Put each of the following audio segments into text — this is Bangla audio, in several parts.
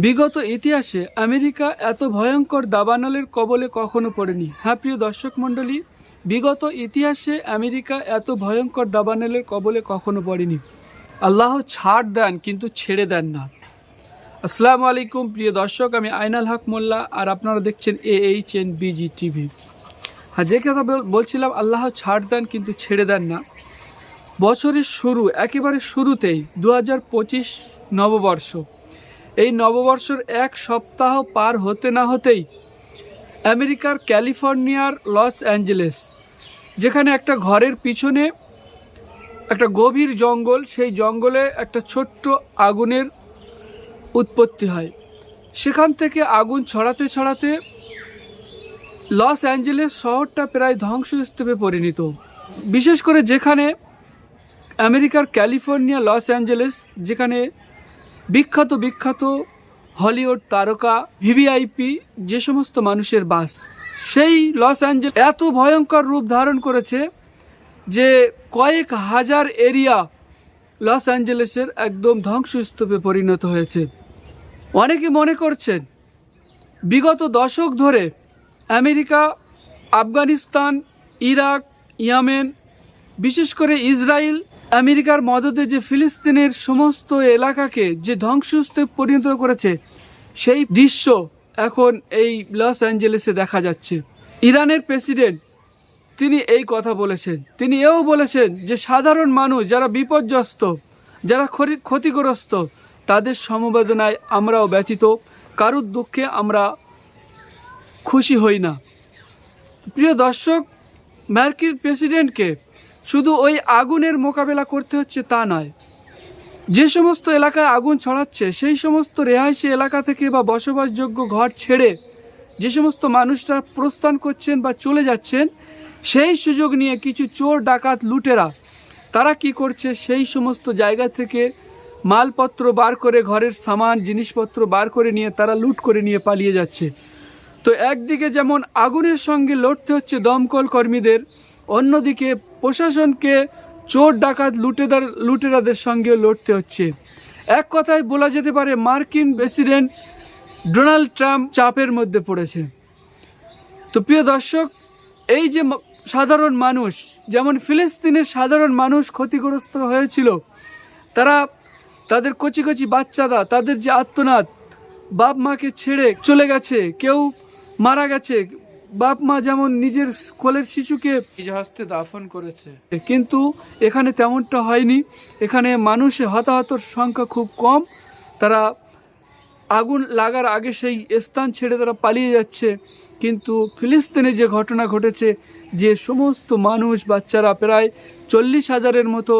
বিগত ইতিহাসে আমেরিকা এত ভয়ঙ্কর দাবানলের কবলে কখনো পড়েনি। হ্যাঁ প্রিয় দর্শক মণ্ডলী, বিগত ইতিহাসে আমেরিকা এত ভয়ঙ্কর দাবানলের কবলে কখনো পড়েনি। আল্লাহ ছাড় দেন, কিন্তু ছেড়ে দেন না। আসসালামু আলাইকুম, প্রিয় দর্শক, আমি আইনাল হক মোল্লা, আর আপনারা দেখছেন A H N BG TV হ্যাঁ যে কথা বলছিলাম, আল্লাহ ছাড় দেন, কিন্তু ছেড়ে দেন না। বছরের শুরু, একেবারে শুরুতেই দু হাজার পঁচিশ নববর্ষ। এই নববর্ষের এক সপ্তাহ পার হতে না হতেই আমেরিকার ক্যালিফোর্নিয়ার লস অ্যাঞ্জেলেস, যেখানে একটা ঘরের পিছনে একটা গভীর জঙ্গল, সেই জঙ্গলে একটা ছোট্ট আগুনের উৎপত্তি হয়। সেখান থেকে আগুন ছড়াতে ছড়াতে লস অ্যাঞ্জেলেস শহরটা প্রায় ধ্বংসস্তূপে পরিণত। বিশেষ করে যেখানে আমেরিকার ক্যালিফোর্নিয়া, লস অ্যাঞ্জেলেস, যেখানে বিখ্যাত বিখ্যাত হলিউড তারকা ভিভিআইপি যে সমস্ত মানুষের বাস। সেই লস অ্যাঞ্জেল এত ভয়ঙ্কর রূপ ধারণ করেছে যে কয়েক হাজার এরিয়া লস অ্যাঞ্জেলেসের একদম ধ্বংসস্তূপে পরিণত হয়েছে। অনেকে মনে করছেন, বিগত দশক ধরে আমেরিকা, আফগানিস্তান, ইরাক, ইয়ামেন, বিশেষ করে ইসরায়েল আমেরিকার মদতে যে ফিলিস্তিনের সমস্ত এলাকাকে যে ধ্বংসস্তূপ পরিণত করেছে, সেই দৃশ্য এখন এই লস অ্যাঞ্জেলেসে দেখা যাচ্ছে। ইরানের প্রেসিডেন্ট, তিনি এই কথা বলেছেন। তিনি এও বলেছেন যে সাধারণ মানুষ যারা বিপর্যস্ত, যারা ক্ষতিগ্রস্ত, তাদের সমবেদনায় আমরাও ব্যথিত, কারুর দুঃখে আমরা খুশি হই না। প্রিয় দর্শক মার্কিন প্রেসিডেন্টকে শুধু ওই আগুনের মোকাবেলা করতে হচ্ছে তা নয়। যে সমস্ত এলাকায় আগুন ছড়াচ্ছে, সেই সমস্ত রেহাইশি এলাকা থেকে বা বসবাসযোগ্য ঘর ছেড়ে যে সমস্ত মানুষরা প্রস্থান করছেন বা চলে যাচ্ছেন, সেই সুযোগ নিয়ে কিছু চোর, ডাকাত, লুটেরা, তারা কি করছে? সেই সমস্ত জায়গা থেকে মালপত্র বার করে, ঘরের সামান, জিনিসপত্র বার করে নিয়ে তারা লুট করে নিয়ে পালিয়ে যাচ্ছে। তো একদিকে যেমন আগুনের সঙ্গে লড়তে হচ্ছে দমকল কর্মীদের অন্যদিকে প্রশাসনকে চোর ডাকাত লুটেদার লুটেরাদের সঙ্গে লড়তে হচ্ছে। এক কথায় বলা যেতে পারে মার্কিন প্রেসিডেন্ট ডোনাল্ড ট্রাম্প চাপের মধ্যে পড়েছে। তো প্রিয় দর্শক, এই যে সাধারণ মানুষ, যেমন ফিলিস্তিনের সাধারণ মানুষ ক্ষতিগ্রস্ত হয়েছিল, তারা তাদের কচি কচি বাচ্চারা, তাদের যে আত্মনাদ, বাপ মাকে ছেড়ে চলে গেছে, কেউ মারা গেছে বাপ মা যেমন নিজের কোলের শিশুকে হস্তে দাফন করেছে, কিন্তু এখানে তেমনটা হয়নি। এখানে মানুষে হতাহতর সংখ্যা খুব কম। তারা আগুন লাগার আগে সেই স্থান ছেড়ে তারা পালিয়ে যাচ্ছে। কিন্তু ফিলিস্তিনে যে ঘটনা ঘটেছে, যে সমস্ত মানুষ, বাচ্চারা প্রায় চল্লিশ হাজারের মতো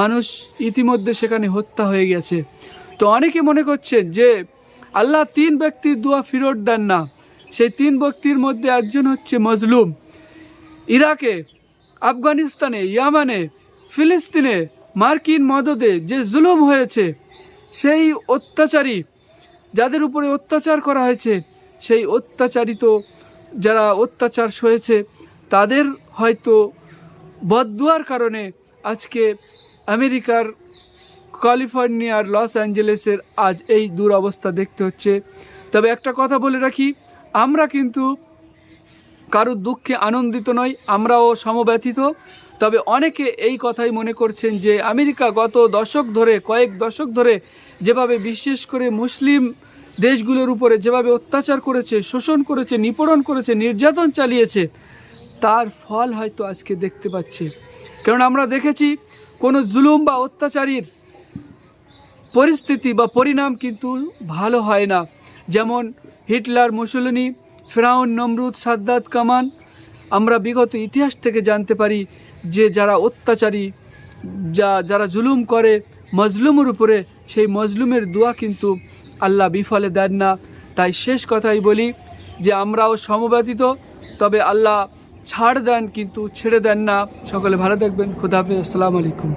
মানুষ ইতিমধ্যে সেখানে হত্যা হয়ে গেছে। তো অনেকে মনে করছেন যে, আল্লাহ তিন ব্যক্তির দোয়া ফিরত দেন না। সেই তিন ব্যক্তির মধ্যে একজন হচ্ছে মজলুম। ইরাকে, আফগানিস্তানে, ইয়ামানে, ফিলিস্তিনে মার্কিন মদদে যে জুলুম হয়েছে, সেই অত্যাচারী যাদের উপরে অত্যাচার করা হয়েছে, সেই অত্যাচারিত যারা অত্যাচার সয়েছে, তাদের হয়তো বদুয়ার কারণে আজকে আমেরিকার ক্যালিফোর্নিয়ার লস অ্যাঞ্জেলেসের আজ এই দুরবস্থা দেখতে হচ্ছে। তবে একটা কথা বলে রাখি আমরা কিন্তু কারোর দুঃখে আনন্দিত নই, আমরাও সমব্যথিত। তবে অনেকে এই কথাই মনে করছেন যে আমেরিকা গত দশক ধরে, কয়েক দশক ধরে যেভাবে বিশেষ করে মুসলিম দেশগুলোর উপরে যেভাবে অত্যাচার করেছে, শোষণ করেছে, নিপীড়ন করেছে, নির্যাতন চালিয়েছে, তার ফল হয়তো আজকে দেখতে পাচ্ছে। কারণ আমরা দেখেছি কোনো জুলুম বা অত্যাচারীর পরিস্থিতি বা পরিণাম কিন্তু ভালো হয় না। যেমন হিটলার, মুসলিনী ফেরাউন নমরুদ, সাদ্দাত, কামান। আমরা বিগত ইতিহাস থেকে জানতে পারি যে যারা অত্যাচারী, যা, যারা জুলুম করে মজলুমের উপরে, সেই মজলুমের দোয়া কিন্তু আল্লাহ বিফলে দেন না। তাই শেষ কথাই বলি যে আমরাও সমব্যথিত তবে আল্লাহ ছাড় দেন কিন্তু ছেড়ে দেন না। সকলে ভালো থাকবেন। খুদাফিজ আসসালামু আলাইকুম।